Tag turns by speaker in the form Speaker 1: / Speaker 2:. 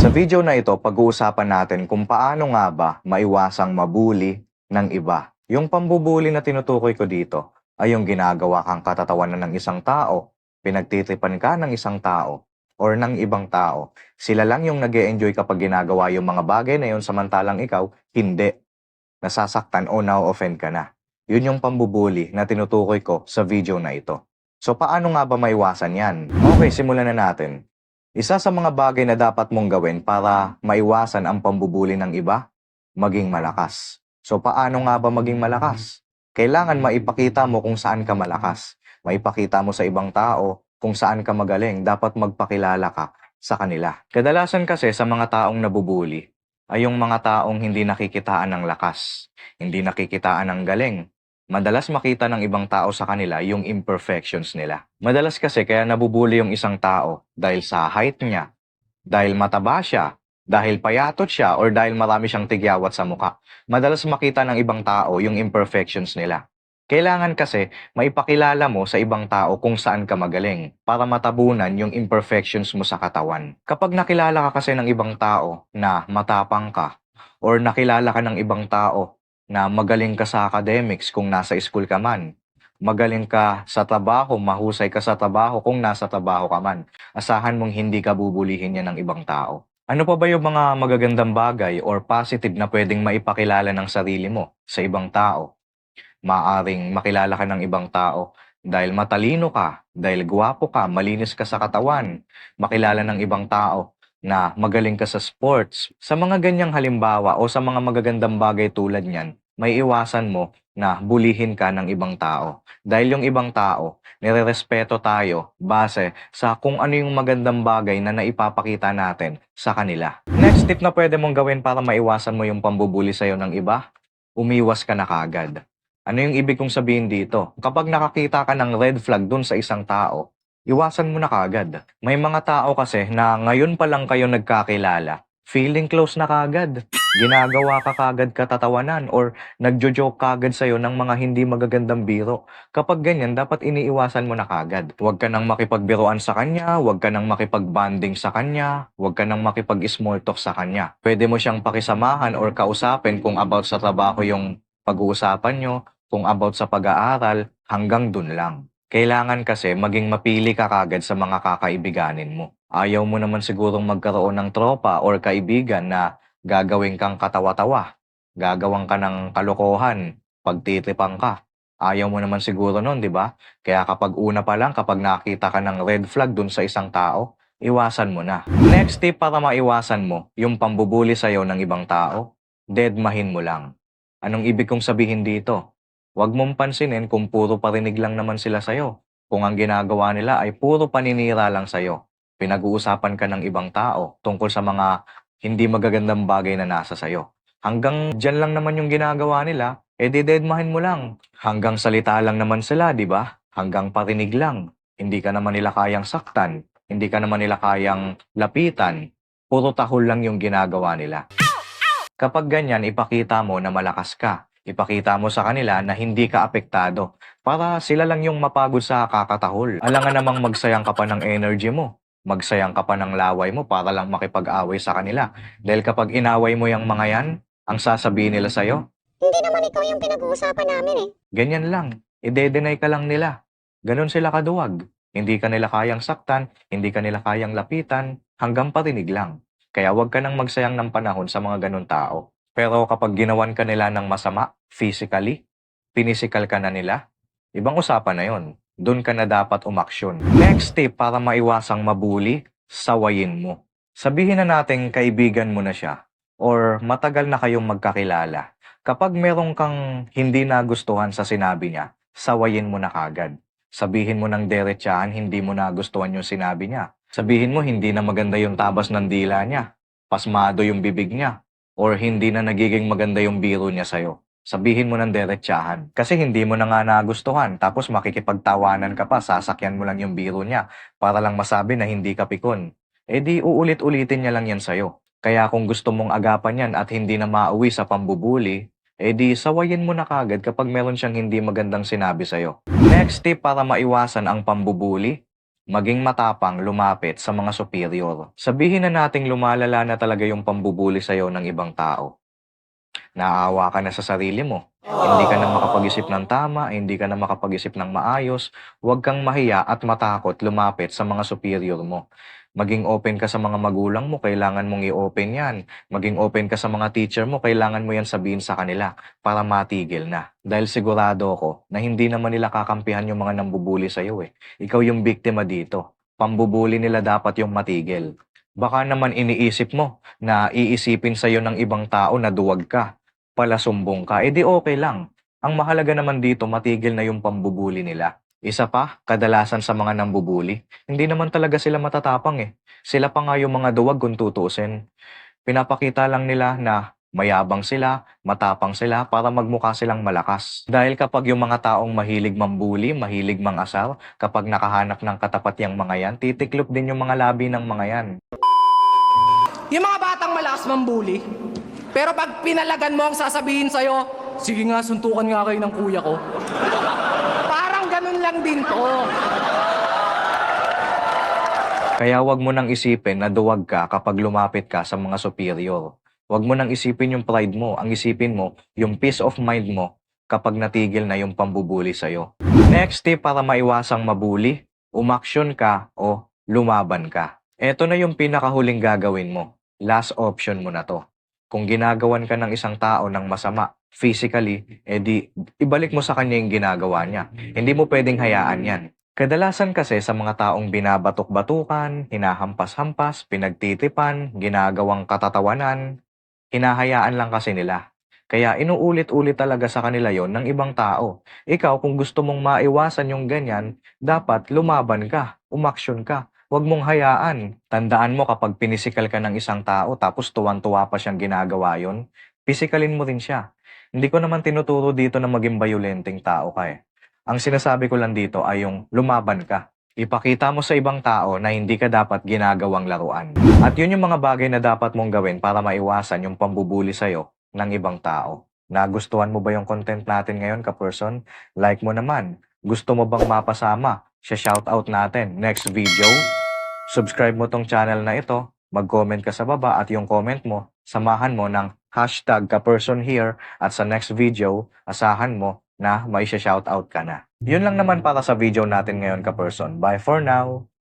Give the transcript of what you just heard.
Speaker 1: Sa video na ito, pag-uusapan natin kung paano nga ba maiwasang mabuli ng iba. Yung pambubuli na tinutukoy ko dito ay yung ginagawa kang katatawanan ng isang tao, pinagtitipan ka ng isang tao, or ng ibang tao. Sila lang yung nag enjoy kapag ginagawa yung mga bagay na yun samantalang ikaw, hindi. Nasasaktan o na-offend ka na. Yun yung pambubuli na tinutukoy ko sa video na ito. So paano nga ba maiwasan yan? Okay, simulan na natin. Isa sa mga bagay na dapat mong gawin para maiwasan ang pambubuli ng iba, maging malakas. So paano nga ba maging malakas? Kailangan maipakita mo kung saan ka malakas. Maipakita mo sa ibang tao kung saan ka magaling. Dapat magpakilala ka sa kanila. Kadalasan kasi sa mga taong nabubuli ay yung mga taong hindi nakikitaan ng lakas, hindi nakikitaan ng galing, Madalas makita ng ibang tao sa kanila yung imperfections nila. Madalas kasi kaya nabubuli yung isang tao dahil sa height niya, dahil mataba siya, dahil payatot siya, or dahil marami siyang tigyawat sa muka. Madalas makita ng ibang tao yung imperfections nila. Kailangan kasi maipakilala mo sa ibang tao kung saan ka magaling para matabunan yung imperfections mo sa katawan. Kapag nakilala ka kasi ng ibang tao na matapang ka, or nakilala ka ng ibang tao na magaling ka sa academics kung nasa school ka man. Magaling ka sa trabaho, mahusay ka sa trabaho kung nasa trabaho ka man. Asahan mong hindi ka bubulihin yan ng ibang tao. Ano pa ba yung mga magagandang bagay or positive na pwedeng maipakilala ng sarili mo sa ibang tao? Maaring makilala ka ng ibang tao dahil matalino ka, dahil gwapo ka, malinis ka sa katawan, makilala ng ibang tao na magaling ka sa sports. Sa mga ganyang halimbawa o sa mga magagandang bagay tulad niyan, may iwasan mo na bulihin ka ng ibang tao. Dahil yung ibang tao, nirerespeto tayo base sa kung ano yung magandang bagay na naipapakita natin sa kanila. Next tip na pwede mong gawin para maiwasan mo yung pambubuli sa'yo ng iba, umiwas ka na kagad. Ano yung ibig kong sabihin dito? Kapag nakakita ka ng red flag dun sa isang tao, iwasan mo na kagad. May mga tao kasi na ngayon pa lang kayo nagkakilala, feeling close na kagad. Ginagawa ka kagad katatawanan or nagjo-joke kagad sa'yo ng mga hindi magagandang biro. Kapag ganyan, dapat iniiwasan mo na kagad. Huwag ka nang makipagbiroan sa kanya, huwag ka nang makipagbanding sa kanya, huwag ka nang makipag-small talk sa kanya. Pwede mo siyang pakisamahan or kausapin kung about sa trabaho yung pag-uusapan nyo, kung about sa pag-aaral, hanggang dun lang. Kailangan kasi maging mapili ka kagad sa mga kakaibiganin mo. Ayaw mo naman sigurong magkaroon ng tropa or kaibigan na gagawin kang katawa-tawa. Gagawang ka ng kalokohan, pagtitipang ka. Ayaw mo naman siguro nun, di ba? Kaya kapag una pa lang, kapag nakita ka ng red flag dun sa isang tao, iwasan mo na. Next tip para maiwasan mo yung pambubuli sa'yo ng ibang tao, deadmahin mo lang. Anong ibig kong sabihin dito? Huwag mong pansinin kung puro parinig lang naman sila sa'yo. Kung ang ginagawa nila ay puro paninira lang sa'yo. Pinag-uusapan ka ng ibang tao tungkol sa mga hindi magagandang bagay na nasa sa'yo. Hanggang dyan lang naman yung ginagawa nila, eh didedmahin mo lang. Hanggang salita lang naman sila, di ba? Hanggang parinig lang. Hindi ka naman nila kayang saktan. Hindi ka naman nila kayang lapitan. Puro tahol lang yung ginagawa nila. Kapag ganyan, ipakita mo na malakas ka. Ipakita mo sa kanila na hindi ka apektado para sila lang yung mapagod sa kakatahol. Alangan namang magsayang ka pa ng energy mo. Magsayang ka pa ng laway mo para lang makipag-away sa kanila. Dahil kapag inaway mo yung mga yan, ang sasabihin nila sa'yo,
Speaker 2: Hindi naman ikaw yung pinag-uusapan namin eh.
Speaker 1: ganyan lang. Ide-deny ka lang nila. Ganon sila kaduwag. Hindi ka nila kayang saktan, hindi ka nila kayang lapitan, hanggang parinig lang. Kaya huwag ka nang magsayang ng panahon sa mga ganun tao. Pero kapag ginawan ka nila ng masama, physically, pinisikal ka na nila, ibang usapan na yon. Doon ka na dapat umaksyon. Next tip para maiwasang mabuli, sawayin mo. Sabihin na natin kaibigan mo na siya or matagal na kayong magkakilala. Kapag meron kang hindi nagustuhan sa sinabi niya, sawayin mo na kagad. Sabihin mo ng derechahan hindi mo nagustuhan yung sinabi niya. Sabihin mo hindi na maganda yung tabas ng dila niya, pasmado yung bibig niya, or hindi na nagiging maganda yung biro niya sa'yo. Sabihin mo ng derechahan. Kasi hindi mo na nga nagustuhan, tapos makikipagtawanan ka pa, sasakyan mo lang yung biro niya para lang masabi na hindi ka pikon. Eh di uulit-ulitin niya lang yan sa'yo. Kaya kung gusto mong agapan yan at hindi na mauwi sa pambubuli, eh di sawayin mo na kagad kapag meron siyang hindi magandang sinabi sa'yo. Next tip para maiwasan ang pambubuli, maging matapang lumapit sa mga superior. Sabihin na nating lumalala na talaga yung pambubuli sa'yo ng ibang tao. Naawa ka na sa sarili mo. Hindi ka na makapag-isip ng tama, hindi ka na makapag-isip ng maayos, huwag kang mahiya at matakot lumapit sa mga superior mo. Maging open ka sa mga magulang mo, kailangan mong i-open yan. Maging open ka sa mga teacher mo, kailangan mo yan sabihin sa kanila para matigil na. Dahil sigurado ako na hindi naman nila kakampihan yung mga nambubuli sa'yo eh. Ikaw yung biktima dito. Pambubuli nila dapat yung matigil. Baka naman iniisip mo na iisipin sa'yo ng ibang tao na duwag ka, palasumbong ka, edi okay lang. Ang mahalaga naman dito, matigil na yung pambubuli nila. Isa pa, kadalasan sa mga nambubuli, hindi naman talaga sila matatapang eh. Sila pa nga yung mga duwag kung tutuusin. Pinapakita lang nila na mayabang sila, matapang sila para magmukha silang malakas. Dahil kapag yung mga taong mahilig mambuli, mahilig mangasar, kapag nakahanap ng katapat yung mga yan, titiklop din yung mga labi ng mga yan.
Speaker 3: Yung mga batang malakas mambuli. Pero pag pinalagan mo ang sasabihin sa'yo, sige nga, suntukan nga kayo ng kuya ko. Lang din to.
Speaker 1: Kaya wag mo nang isipin na duwag ka kapag lumapit ka sa mga superior. Wag mo nang isipin yung pride mo. Ang isipin mo, yung peace of mind mo kapag natigil na yung pambubuli sa'yo. Next tip para maiwasang mabuli, umaksyon ka o lumaban ka. Ito na yung pinakahuling gagawin mo. Last option mo na to. Kung ginagawan ka ng isang tao ng masama, physically, edi ibalik mo sa kanya yung ginagawa niya. Hindi mo pwedeng hayaan yan. Kadalasan kasi sa mga taong binabatok-batukan, hinahampas-hampas, pinagtitipan, ginagawang katatawanan, hinahayaan lang kasi nila. Kaya inuulit-ulit talaga sa kanila yon ng ibang tao. Ikaw, kung gusto mong maiwasan yung ganyan, dapat lumaban ka, umaksyon ka. Huwag mong hayaan. Tandaan mo kapag pinisikal ka ng isang tao tapos tuwan-tuwa pa siyang ginagawa yon, pisikalin mo rin siya. Hindi ko naman tinuturo dito na maging bayolenteng tao ka eh. Ang sinasabi ko lang dito ay yung lumaban ka. Ipakita mo sa ibang tao na hindi ka dapat ginagawang laruan. At yun yung mga bagay na dapat mong gawin para maiwasan yung pambubuli sa'yo ng ibang tao. Nagustuhan mo ba yung content natin ngayon, ka-person? Like mo naman. Gusto mo bang mapasama? Siya shoutout natin. Next video, subscribe mo tong channel na ito, mag-comment ka sa baba at yung comment mo, samahan mo ng hashtag ka-person here at sa next video, asahan mo na may shoutout ka na. Yun lang naman para sa video natin ngayon ka-person. Bye for now!